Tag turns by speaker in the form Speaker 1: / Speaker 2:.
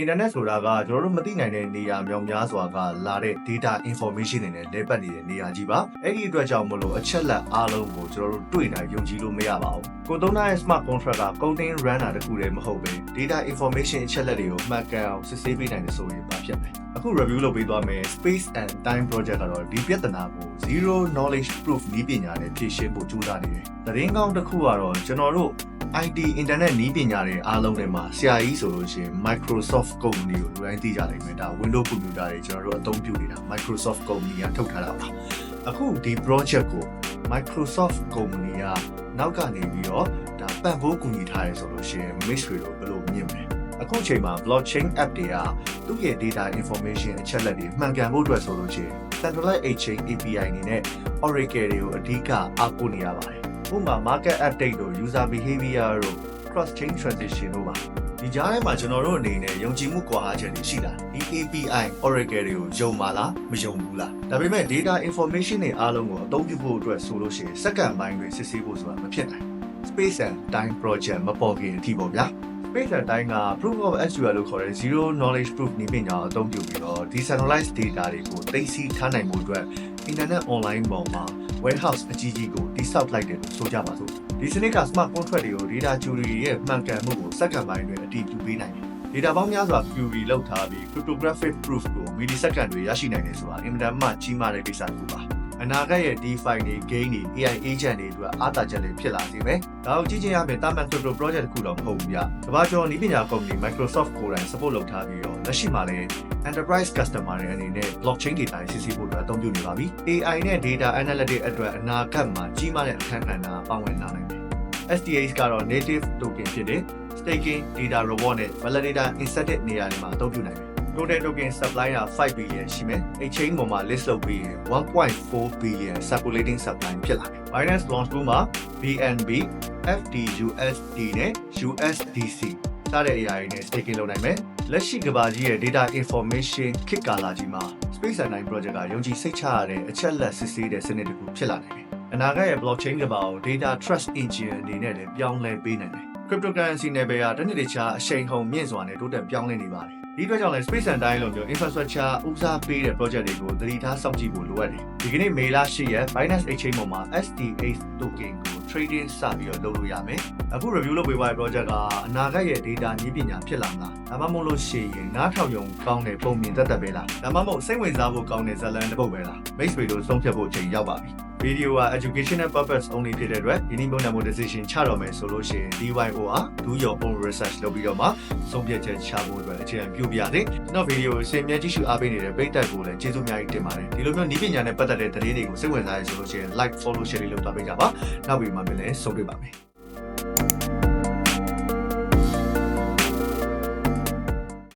Speaker 1: internet ဆိုတာကကျွန်တော်တို့မသိနိုင်တဲ့နေရာမြောင်များစွာကလာတဲ့ data information တွေနဲ့လဲပတ်နေတဲ့နေရာကြီးပါအဲ့ဒီအတွက်ကြောင့်မလို့အချက်လက်အားလုံးကိုကျွန်တော်တို့တွေ့နိုင်ယုံကြည်လို့မရပါဘူးကိုသုံးတဲ့ smart contract က content runner တခုတည်းမဟုတ်ပဲ data information အချက်လက်တွေကိုမှတ်ကန်အောင်စစ်ဆေးပေးနိုင်တယ်ဆိုရင်ပါဖြစ်မယ်အခု review လုပ်ပေးသွားမယ် space and time project ကတော့ဒီပြဿနာကို zero knowledge proof နည်းပညာနဲ့ဖြေရှင်းဖို့ကြိုးစားနေတယ်သတင်းကောင်းတစ်ခုကတော့ကျွန်တော်တို့ IT internet နည်းပညာတွေအားလုံးထဲမှာဆရာကြီးဆိုလို့ရှိရင် Microsoft company ကိုလူတိုင်းသိကြလိမ့်မယ်ဒါ Windows computer တွေကျွန်တော်တို့အသုံးပြုနေတာ Microsoft company ကထုတ်ထားတာပါအခုဒီ project ကို Microsoft company ကနောက်ကနေပြီးတော့ဒါပံ့ပိုးကူညီထားရဲဆိုလို့ရှိရင် Mix တွေလို့ဘယ်လိုမြင်မလဲအခုချိန်မှာ blockchain app တွေကသူ့ရဲ့ data information အချက်လက်တွေမှန်ကန်ဖို့အတွက်ဆိုလို့ရှိရင် centralized exchange API အနေနဲ့ Oracle တွေကိုအဓိကအားကိုးနေရပါတယ် ဥပမာ market update တို့ user behavior တို့ cross chain transition တို့ပါဒီကြားထဲမှာကျွန်တော်တို့အနေနဲ့ယုံကြည်မှုကွာဟချက်တွေရှိလားဒီ API Oracle တွေကိုယုံပါလားမယုံဘူးလားဒါပေမဲ့ data information တွေအားလုံးကိုအသုံးပြုဖို့အတွက်ဆိုလို့ရှိရင်စက္ကန့်ပိုင်းတွေစစ်ဆေးဖို့ဆိုတာမဖြစ်နိုင် Space and Time Project မပေါ်ခင်အထိပေါ့ဗျာ Space and Time က Proof of SQL လို့ခေါ်တဲ့ Zero Knowledge Proof နည်းပညာကိုအသုံးပြုပြီးတော့ decentralized data တွေကိုသိသိထားနိုင်မှုအတွက် Internet Online ပေါ်မှာ warehouse အကြီးကြီးကိုတိစောက်လိုက်တယ်လို့ဆိုကြပါစို့ဒီစနစ်က smart contract တွေကို data query ရဲ့မှန်ကန်မှုကိုစက္ကန့်ပိုင်းတွေအတည်ပြုပေးနိုင်တယ် data ပေါင်းများစွာ query လုပ်ထားပြီး cryptographic proof ကို millisecond တွေရရှိနိုင်တယ်ဆိုတာအင်မတန်မှကြီးမားတဲ့ကိစ္စတစ်ခုပါ အနာဂတ်ရဲ့ DeFi တွေ gain တွေ AI agent တွေအတွက်အားသာချက်တွေဖြစ်လာစေမယ်။ဒါကိုကြည့်ချင်းရမယ်တာမန် crypto project တစ်ခုတော့မဟုတ်ဘူးဗျ။ကမ္ဘာကျော်နည်းပညာကုမ္ပဏီ Microsoft ကိုယ်တိုင် support လုပ်ထားပြီးတော့လက်ရှိမှာလည်း enterprise customer တွေအနေနဲ့ blockchain data တွေစစ်ဆေးဖို့အတွက်အသုံးပြုနေပါပြီ။ AI နဲ့ data analytics အတွက်အနာဂတ်မှာကြီးမားတဲ့အခန်းကဏ္ဍပါဝင်လာနိုင်တယ်။ STH ကတော့ native token ဖြစ်တဲ့ staking data reward နဲ့ validator incentive နေရာတွေမှာအသုံးပြုနိုင်တယ်။ total token supply က5 billion ရှိမယ်။ exchange ပေါ်မှာ list လုပ်ပြီးရင်1.4 billion circulating supply ဖြစ်လာတယ်။ Binance Launch 2မှာ BNB, FDUSD နဲ့ USDC စတဲ့အရာတွေနဲ့ staking လုပ်နိုင်မယ်။လက်ရှိကမ္ဘာကြီးရဲ့ data information ခေတ်ကာလကြီးမှာ Space and Nine Project ကယုံကြည်စိတ်ချရတဲ့အချက်လက်စစ်ဆေးတဲ့စနစ်တစ်ခုဖြစ်လာနိုင်တယ်။အနာဂတ်ရဲ့ blockchain ကမ္ဘာကို data trust engine အနေနဲ့လည်းပြောင်းလဲပေးနိုင်တယ်။ cryptocurrency နယ်ပယ်ကတစ်နှစ်တခြားအရှိန်ဟုန်မြင့်စွာနဲ့တိုးတက်ပြောင်းလဲနေပါတယ်။ ဒီအတွက်ကြောင့်လည်း Space and Time လိုမျိုး infrastructure ဦးစားပေးတဲ့ project တွေကိုသတိထားစောင့်ကြည့်ဖို့လိုအပ်တယ်။ဒီကနေ့မေလ10ရက် Binance Exchange ပေါ်မှာ STH token ကို trading စပြီးတော့လုပ်လို့ရမယ်။အခု review လုပ်ပေးသွားတဲ့ project ကအနာဂတ်ရဲ့ data နည်းပညာဖြစ်လာမလား။ဒါမှမဟုတ်လို့ရှိရင်နားထောင်ရုံကောင်းတဲ့ပုံမြင်သက်သက်ပဲလား။ဒါမှမဟုတ်စိတ်ဝင်စားဖို့ကောင်းတဲ့ဇာတ်လမ်းတစ်ပုဒ်ပဲလား။ Base တွေလို့ဆုံးဖြတ်ဖို့ချိန်ရောက်ပါပြီ။ video က educational purpose only ဖြစ်တဲ့အတွက်ဒီနေ့ပုံစံမျိုး decision ချတော့မယ်ဆိုလို့ရှိရင် DYO က do your own research လုပ်ပြီးတော့မှဆုံးဖြတ်ချက်ချဖို့အတွက်အခြေခံပြုပြရတယ်။ကျွန်တော် video ကိုရှင်းပြကြည့်ရှုအားပေးနေတဲ့ပရိသတ်ကိုလည်းကျေးဇူးအများကြီးတင်ပါတယ်။ဒီလိုမျိုးနည်းပညာနဲ့ပတ်သက်တဲ့သတင်းတွေကိုစိတ်ဝင်စားရဆိုလို့ရှိရင် like follow share လေးလုပ်သွားပေးကြပါ။နောက်ပြီးမှပြန်လည်ဆုံတွေ့ပါမယ်။